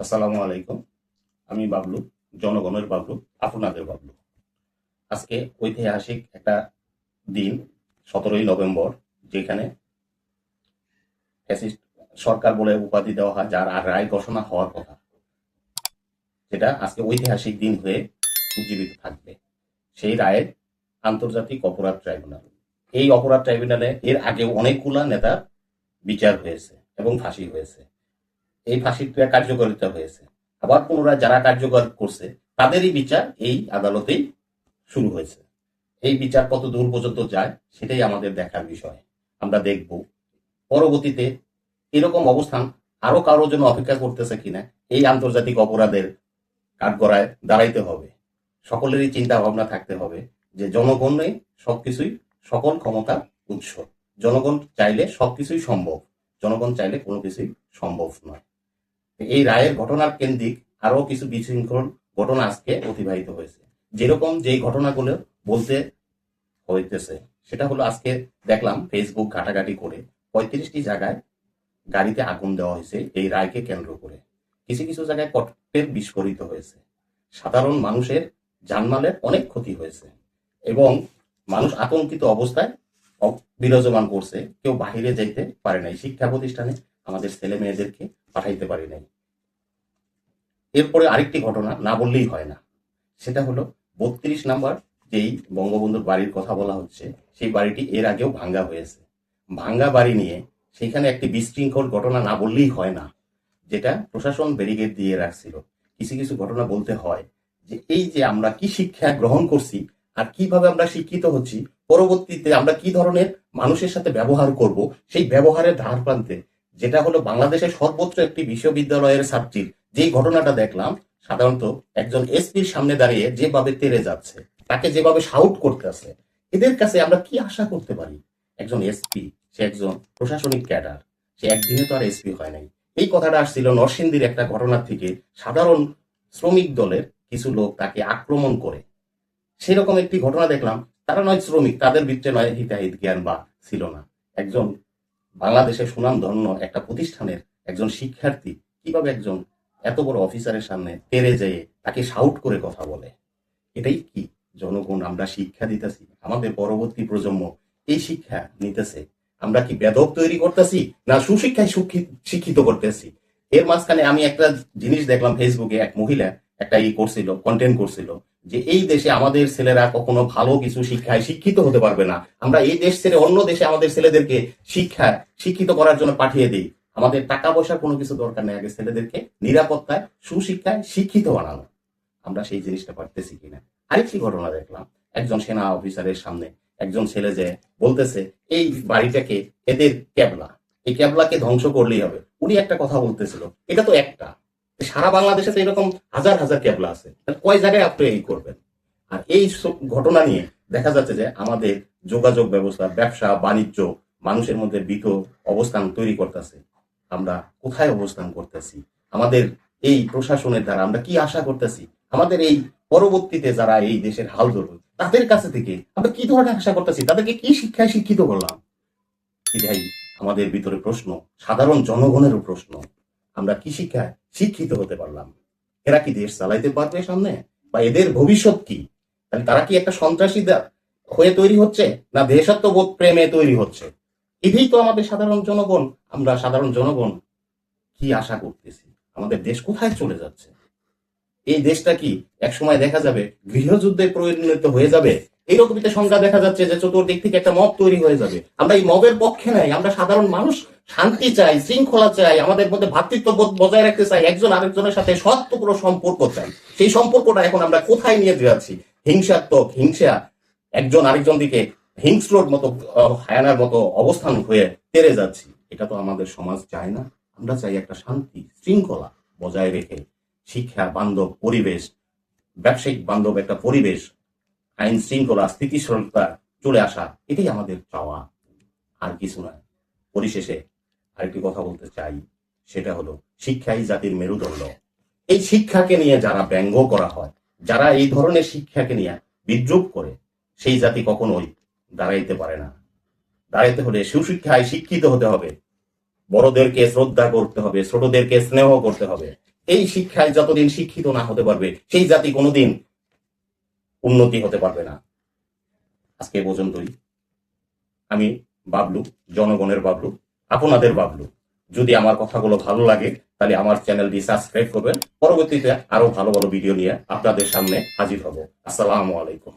আসসালামু আলাইকুম। আমি বাবলু, জনগণের বাবলু, আপনাদের বাবলু। আজকে ঐতিহাসিক একটা দিন, সতেরোই নভেম্বর, যেখানে সরকার বলে উপাধি দেওয়া হয়, যার আর রায় ঘোষণা হওয়ার কথা। সেটা আজকে ঐতিহাসিক দিন হয়ে উজ্জীবিত থাকবে। সেই রায়ের আন্তর্জাতিক অপরাধ ট্রাইব্যুনাল। এই অপরাধ ট্রাইব্যুনালে এর আগেও অনেকগুলা নেতার বিচার হয়েছে এবং ফাঁসি হয়েছে। এই ফাঁসির ক্রিয়া কার্যকারিতা হয়েছে। আবার পুনরায় যারা কার্যকর করছে, তাদেরই বিচার এই আদালতেই শুরু হয়েছে। এই বিচার কত দূর পর্যন্ত যায়, সেটাই আমাদের দেখার বিষয়। আমরা দেখব। পরবর্তীতে এরকম অবস্থান আরও কারোর জন্য অপেক্ষা করতেছে কিনা, এই আন্তর্জাতিক অপরাধের কাঠগড়ায় দাঁড়াইতে হবে। সকলেরই চিন্তা ভাবনা থাকতে হবে যে জনগণে সবকিছুই সকল ক্ষমতার উৎস। জনগণ চাইলে সবকিছুই সম্ভব। জনগণ চাইলে কোনো কিছুই সম্ভব নয়। এই রায়ের ঘটনার কেন্দ্রিক আরও কিছু বিশৃঙ্খল ঘটনা আজকে অতিবাহিত হয়েছে। যেরকম যেই ঘটনাগুলো বলতে হইতেছে, সেটা হলো আজকে দেখলাম ফেসবুক ঘাটাঘাটি করে পঁয়ত্রিশটি জায়গায় গাড়িতে আগুন দেওয়া হয়েছে এই রায়কে কেন্দ্র করে। কিছু কিছু জায়গায় কটের বিস্ফোরিত হয়েছে। সাধারণ মানুষের জানমালের অনেক ক্ষতি হয়েছে এবং মানুষ আতঙ্কিত অবস্থায় বিরাজমান করছে, কেউ বাহিরে যেতে পারে নাই। শিক্ষা প্রতিষ্ঠানে আমাদের ছেলে মেয়েদেরকে পাঠাইতে পারি নাই। এরপরে আরেকটি ঘটনা না বললেই হয় না। সেটা হলো বত্রিশ নাম্বার যেই বঙ্গবন্ধুর বাড়ির কথা বলা হচ্ছে, সেই বাড়িটি এর আগেও ভাঙ্গা হয়েছে। ভাঙ্গা বাড়ি নিয়ে সেখানে একটি বিশৃঙ্খল ঘটনা না বললেই হয় না, যেটা প্রশাসন ব্যারিকেড দিয়ে রাখছিল। কিছু কিছু ঘটনা বলতে হয় যে এই যে আমরা কি শিক্ষা গ্রহণ করছি আর কীভাবে আমরা শিক্ষিত হচ্ছি, পরবর্তীতে আমরা কি ধরনের মানুষের সাথে ব্যবহার করব, সেই ব্যবহারের ধার প্রান্তে যেটা হলো বাংলাদেশের সর্বোচ্চ একটি বিশ্ববিদ্যালয়ের ছাত্রীর যেই ঘটনাটা দেখলাম, সাধারণত একজন এসপির সামনে দাঁড়িয়ে যেভাবে তেরে যাচ্ছে, তাকে যেভাবে শাউট করতেছে এদের কাছে আমরা কি আশা করতে পারি? একজন এসপি, সে একজন প্রশাসনিক ক্যাডার, সে একদিনে তো আর এসপি হয় নাই। এই কথাটা আসছিল নরসিংদীর একটা ঘটনা থেকে সাধারণ শ্রমিক দলের কিছু লোক তাকে আক্রমণ করে। সেরকম একটি ঘটনা দেখলাম, তারা নয় শ্রমিক, তাদের ভিতরে নয় হিতাহিত জ্ঞান বা ছিল না। একজন বাংলাদেশের সুনাম ধন্য একটা প্রতিষ্ঠানের একজন শিক্ষার্থী কীভাবে একজন এত বড় অফিসারের সামনে তেরে যেয়ে তাকে শাউট করে কথা বলে? এটাই কি? জনগণ, আমরা শিক্ষা দিতেছি, আমাদের পরবর্তী প্রজন্ম এই শিক্ষা নিতেছে। আমরা কি বেদক তৈরি করতেছি না সুশিক্ষায় শিক্ষিত করতেছি? এর মাঝখানে আমি একটা জিনিস দেখলাম ফেসবুকে এক মহিলা একটা ই করছিল কন্টেন্ট করছিল। যে এই দেশে আমাদের ছেলেরা কখনো ভালো কিছু শিক্ষায় শিক্ষিত হতে পারবে না। আমরা এই দেশ ছেড়ে অন্য দেশে আমাদের ছেলেদেরকে শিক্ষা, শিক্ষিত করার জন্য পাঠিয়ে দিই। আমাদের টাকা পয়সার কোনো কিছু দরকার নেই আগে ছেলেদেরকে নিরাপত্তায়, সুশিক্ষায় শিক্ষিত বানানো। আমরা সেই জিনিসটা পারতেছি কিনা? আরেকটি ঘটনা দেখলাম। একজন সেনা অফিসারের সামনে একজন ছেলে যে বলতেছে, এই বাড়িটাকে এদের ক্যাবলা, এই ক্যাবলাকে ধ্বংস করলেই হবে। উনি একটা কথা বলতেছিল। এটা তো একটা। সারা বাংলাদেশে তো এরকম হাজার হাজার ক্যাবলা আছে। কয় জায়গায় আপনি এই করবেন? আর এই ঘটনা নিয়ে দেখা যাচ্ছে যে আমাদের যোগাযোগ ব্যবস্থা, ব্যবসা, বাণিজ্য, মানুষের মধ্যে বিত অবস্থান তৈরি করতেছে। আমরা কোথায় অবস্থান করতেছি? আমাদের এই প্রশাসনের দ্বারা আমরা কি আশা করতেছি? আমাদের এই পরবর্তীতে যারা এই দেশের হাল ধরবে, তাদের কাছে থেকে আমরা কি ধরনের আশা করতেছি? তাদেরকে কি শিক্ষায় শিক্ষিত করলাম? এটাই আমাদের ভিতরে প্রশ্ন, সাধারণ জনগণেরও প্রশ্ন আমরা কি শিক্ষায় শিক্ষিত হতে পারলাম? এরা কি দেশ চালাইতে পারবে সামনে? বা এদের ভবিষ্যৎ কি? তাহলে তারা কি একটা সন্ত্রাসী হয়ে তৈরি হচ্ছে? না দেশাত্মবোধ প্রেমে তৈরি হচ্ছে? এটাই তো আমাদের সাধারণ জনগণ। আমরা সাধারণ জনগণ কি আশা করতেছি? আমাদের দেশ কোথায় চলে যাচ্ছে? এই দেশটা কি একসময় দেখা যাবে গৃহযুদ্ধে পরিণত হয়ে যাবে? এইরকমই তো সংখ্যা দেখা যাচ্ছে যে চতুর্দিক থেকে একটা মব তৈরি হয়ে যাবে। আমরা এই মবের পক্ষে নাই, আমরা সাধারণ মানুষ শান্তি চাই, শৃঙ্খলা চাই, আমাদের মধ্যে ভ্রাতৃত্ববোধ বজায় রাখতে চাই, একজন আরেকজনের সাথে সত্যপূর্ণ সম্পর্ক চাই। সেই সম্পর্কটা এখন আমরা কোথায় নিয়ে যাচ্ছি হিংসাত্মক, হিংসা, একজন আরেকজন দিকে হিংস্রর মতো হায়ানার মতো অবস্থান হয়ে তেরে যাচ্ছি। এটা তো আমাদের সমাজ চায় না। আমরা চাই একটা শান্তি, শৃঙ্খলা বজায় রেখে শিক্ষা, বান্ধব, পরিবেশ, ব্যবসায়িক বান্ধব একটা পরিবেশ, আইন শৃঙ্খলা, স্থিতিশীলতা চলে আসা, এটাই আমাদের চাওয়া। আর কিছু নয়। পরিশেষে আরেকটি কথা বলতে চাই, সেটা হলো, শিক্ষাই জাতির মেরুদণ্ড। এই শিক্ষাকে নিয়ে যারা ব্যঙ্গ করা হয়, যারা এই ধরনের শিক্ষাকে নিয়ে বিদ্রুপ করে, সেই জাতি কখনোই দাঁড়াইতে পারে না। দাঁড়াইতে হলে সুশিক্ষায় শিক্ষিত হতে হবে, বড়দেরকে শ্রদ্ধা করতে হবে, ছোটদেরকে স্নেহ করতে হবে। এই শিক্ষায় যতদিন শিক্ষিত না হতে পারবে, সেই জাতি কোনোদিন উন্নতি হতে পারবে না। আজকে পর্যন্তই। আমি বাবলু, জনগণের বাবলু। আপনাদের বাবলু যদি আমার কথাগুলো ভালো লাগে, তাহলে আমার চ্যানেলটি সাবস্ক্রাইব করবেন। পরবর্তীতে আরও ভালো ভালো ভিডিও নিয়ে আপনাদের সামনে হাজির হব। আসসালামু আলাইকুম।